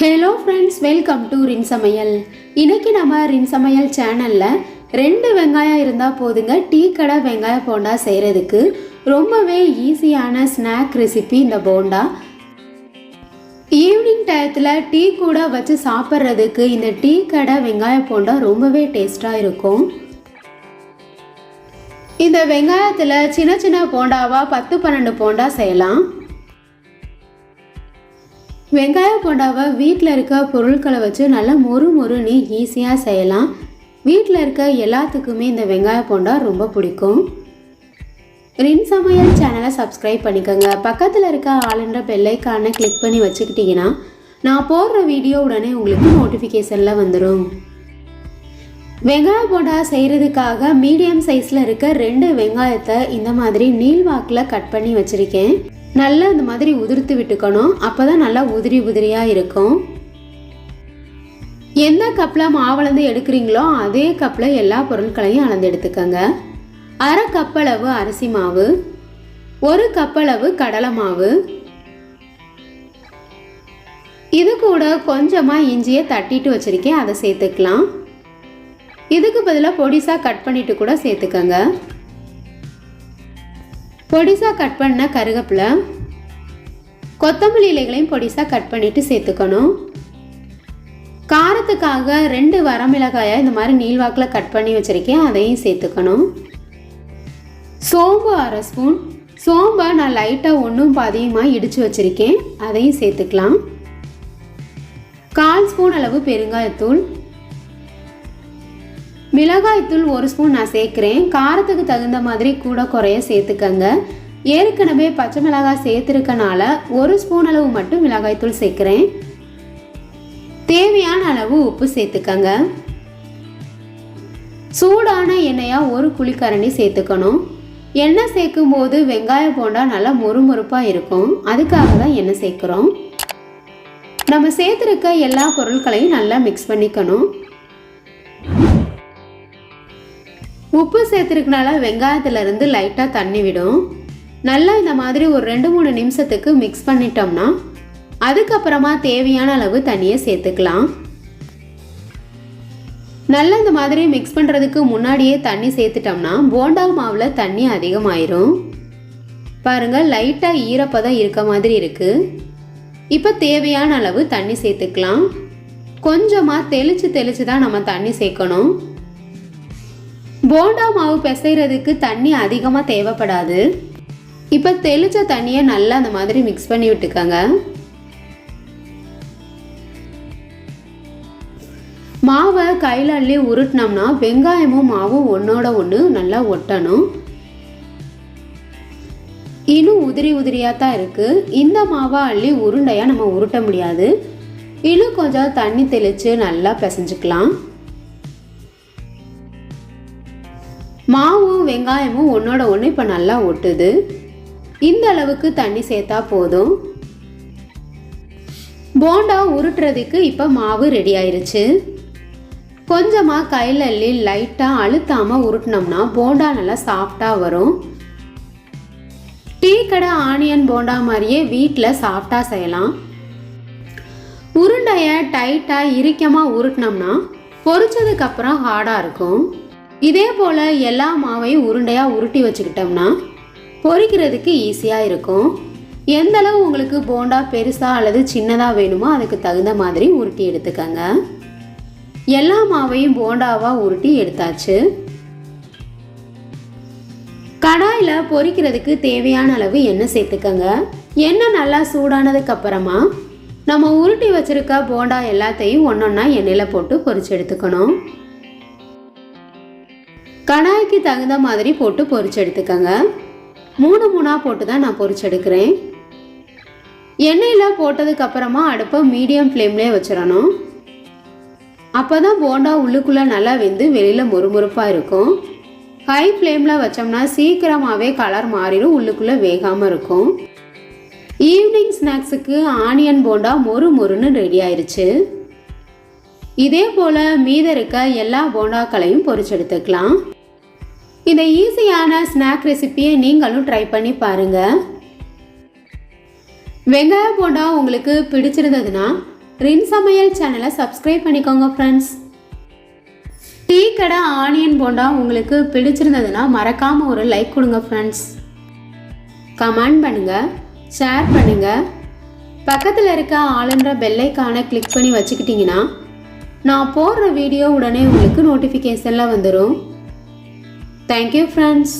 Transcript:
Hello friends welcome to ரின் சமையல் இன்னைக்கு நம்ம ரின் சமையல் சேனலில் ரெண்டு வெங்காயம் இருந்தால் போதுங்க. டீ கடை வெங்காய போண்டா செய்கிறதுக்கு ரொம்பவே ஈஸியான ஸ்நாக் ரெசிபி இந்த போண்டா. ஈவினிங் டயத்தில் டீ கூட வச்சு சாப்பிட்றதுக்கு இந்த டீ கடை வெங்காய போண்டா ரொம்பவே டேஸ்ட்டாக இருக்கும். இந்த வெங்காயத்தில் சின்ன சின்ன போண்டாவாக பத்து பன்னெண்டு போண்டா செய்யலாம். வெங்காய போண்டாவை வீட்டில் இருக்க பொருட்களை வச்சு நல்லா மொறு மொறுன்னு ஈஸியாக செய்யலாம். வீட்டில் இருக்க எல்லாத்துக்குமே இந்த வெங்காய போண்டா ரொம்ப பிடிக்கும். ரின் சமையல் சேனலை சப்ஸ்கிரைப் பண்ணிக்கோங்க. பக்கத்தில் இருக்க ஆளுன்ற பெல்லைக்கான கிளிக் பண்ணி வச்சுக்கிட்டிங்கன்னா நான் போடுற வீடியோ உடனே உங்களுக்கு நோட்டிஃபிகேஷனில் வந்துடும் வெங்காய போண்டா செய்கிறதுக்காக மீடியம் சைஸில் இருக்க ரெண்டு வெங்காயத்தை இந்த மாதிரி நீள்வாக்கில் கட் பண்ணி வச்சுருக்கேன். நல்லா இந்த மாதிரி உதிர்த்து விட்டுக்கணும். அப்போ தான் நல்லா உதிரி உதிரியாக இருக்கும். எந்த கப்பில் மாவளந்து எடுக்கிறீங்களோ அதே கப்பில் எல்லா பொருட்களையும் அளந்து எடுத்துக்கோங்க. அரை கப்பளவு அரிசி மாவு ஒரு கப்பளவு கடலை மாவு. இது கூட கொஞ்சமாக இஞ்சியை தட்டிட்டு வச்சுருக்கேன் அதை சேர்த்துக்கலாம். இதுக்கு பதிலாக பொடிசாக கட் பண்ணிவிட்டு கூட சேர்த்துக்கோங்க. பொடிசாக கட் பண்ண கருவேப்பிலை கொத்தமல்லி இலைகளையும் பொடிசாக கட் பண்ணிவிட்டு சேர்த்துக்கணும். காரத்துக்காக ரெண்டு வரமிளகாயை இந்த மாதிரி நீள்வாக்கில் கட் பண்ணி வச்சுருக்கேன். அதையும் சேர்த்துக்கணும். சோம்பு அரை ஸ்பூன். சோம்பை நான் லைட்டாக ஒன்றும் பாதியமாக இடித்து வச்சுருக்கேன். அதையும் சேர்த்துக்கலாம். கால் ஸ்பூன் அளவு பெருங்காயத்தூள். மிளகாய்த்தூள் ஒரு ஸ்பூன் நான் சேர்க்குறேன். காரத்துக்கு தகுந்த மாதிரி கூட குறைய சேர்த்துக்கங்க. ஏற்கனவே பச்சை மிளகாய் சேர்த்துருக்கனால ஒரு ஸ்பூன் அளவு மட்டும் மிளகாய்த்தூள் சேர்க்குறேன். தேவையான அளவு உப்பு சேர்த்துக்கங்க. சூடான எண்ணெயாக ஒரு குழிக்கரண்டி சேர்த்துக்கணும். எண்ணெய் சேர்க்கும் போது வெங்காயம் போண்டா நல்லா மொறுமொறுப்பாக இருக்கும். அதுக்காக தான் எண்ணெய் சேர்க்குறோம். நம்ம சேர்த்துருக்க எல்லா பொருட்களையும் நல்லா மிக்ஸ் பண்ணிக்கணும். உப்பு சேர்த்துருக்கனால வெங்காயத்துலேருந்து லைட்டாக தண்ணி விடும். நல்லா இந்த மாதிரி ஒரு ரெண்டு மூணு நிமிஷத்துக்கு மிக்ஸ் பண்ணிட்டோம்னா அதுக்கப்புறமா தேவையான அளவு தண்ணியை சேர்த்துக்கலாம். நல்லா இந்த மாதிரி மிக்ஸ் பண்ணுறதுக்கு முன்னாடியே தண்ணி சேர்த்துட்டோம்னா போண்டா மாவில் தண்ணி அதிகமாயிரும். பாருங்கள் லைட்டாக ஈரப்பதம் இருக்க மாதிரி இருக்குது இப்போ தேவையான அளவு தண்ணி சேர்த்துக்கலாம். கொஞ்சமாக தெளித்து தெளித்து தான் நம்ம தண்ணி சேர்க்கணும். போண்டா மாவு பிசைகிறதுக்கு தண்ணி அதிகமாக தேவைப்படாது. இப்போ தெளிச்ச தண்ணியை நல்லா அந்த மாதிரி மிக்ஸ் பண்ணி விட்டுக்கோங்க. மாவை கையில் அள்ளி உருட்டினோம்னா வெங்காயமும் மாவும் ஒன்றோட ஒன்று நல்லா ஒட்டணும். இன்னும் உதிரி உதிரியாக தான் இருக்குது இந்த மாவை அள்ளி உருண்டையாக நம்ம உருட்ட முடியாது. இன்னும் கொஞ்சம் தண்ணி தெளித்து நல்லா பிசைஞ்சுக்கலாம். மாவும் வெங்காயமும் ஒன்றோட ஒன்று இப்போ நல்லா ஒட்டுது. இந்த அளவுக்கு தண்ணி சேர்த்தா போதும். போண்டா உருட்டுறதுக்கு இப்போ மாவு ரெடி ஆயிருச்சு. கொஞ்சமாக கையில் அள்ளி லைட்டாக அழுத்தாமல் உருட்டினோம்னா போண்டா நல்லா சாஃப்டாக வரும். டீ கடை ஆனியன் போண்டா மாதிரியே வீட்டில் சாஃப்டாக செய்யலாம். உருண்டையை டைட்டாக இறுக்கமாக உருட்டினோம்னா பொரிச்சதுக்கப்புறம் ஹார்டாக இருக்கும். இதே போல் எல்லா மாவையும் உருண்டையாக உருட்டி வச்சுக்கிட்டோம்னா பொரிக்கிறதுக்கு ஈஸியாக இருக்கும். எந்த அளவு உங்களுக்கு போண்டா பெருசாக அல்லது சின்னதாக வேணுமோ அதுக்கு தகுந்த மாதிரி உருட்டி எடுத்துக்கங்க. எல்லா மாவையும் போண்டாவாக உருட்டி எடுத்தாச்சு. கடாயில் பொரிக்கிறதுக்கு தேவையான அளவு எண்ணெய் சேர்த்துக்கங்க. எண்ணெய் நல்லா சூடானதுக்கு அப்புறமா நம்ம உருட்டி வச்சிருக்க போண்டா எல்லாத்தையும் ஒன்றொன்னா எண்ணெயில் போட்டு பொறிச்சு எடுத்துக்கணும். கடாய்க்கு தகுந்த மாதிரி போட்டு பொரிச்செடுத்துக்கங்க மூணு மூணாக போட்டு தான் நான் பொரிச்சு எடுக்கிறேன். எண்ணெயில் போட்டதுக்கப்புறமா அடுப்பை மீடியம் ஃப்ளேம்லேயே வச்சிடணும். அப்போ தான் போண்டா உள்ளுக்குள்ளே நல்லா வெந்து வெளியில் மொறுமொறுப்பாக இருக்கும். ஹை ஃப்ளேமில் வச்சோம்னா சீக்கிரமாகவே கலர் மாறிடும் உள்ளுக்குள்ளே வேகாமல் இருக்கும். ஈவினிங் ஸ்நாக்ஸுக்கு ஆனியன் போண்டா மொறு மொறுன்னு ரெடி ஆயிடுச்சு இதே போல் மீத இருக்க எல்லா போண்டாக்களையும் பொரிச்செடுத்துக்கலாம் இந்த ஈஸியான ஸ்நாக் ரெசிப்பியை நீங்களும் ட்ரை பண்ணி பாருங்கள் வெங்காய போண்டா உங்களுக்கு பிடிச்சிருந்ததுன்னா ரின் சமையல் சேனலை சப்ஸ்கிரைப் பண்ணிக்கோங்க ஃப்ரெண்ட்ஸ் டீ கடை ஆனியன் போண்டா உங்களுக்கு பிடிச்சிருந்ததுன்னா மறக்காமல் ஒரு லைக் கொடுங்க ஃப்ரெண்ட்ஸ் கமெண்ட் பண்ணுங்கள் ஷேர் பண்ணுங்கள் பக்கத்தில் இருக்க ஆளுன்ற பெல்லைக்கான கிளிக் பண்ணி வச்சுக்கிட்டிங்கன்னா நான் போடுற வீடியோ உடனே உங்களுக்கு நோட்டிஃபிகேஷனில் வந்துடும் தேங்க்யூ ஃப்ரெண்ட்ஸ்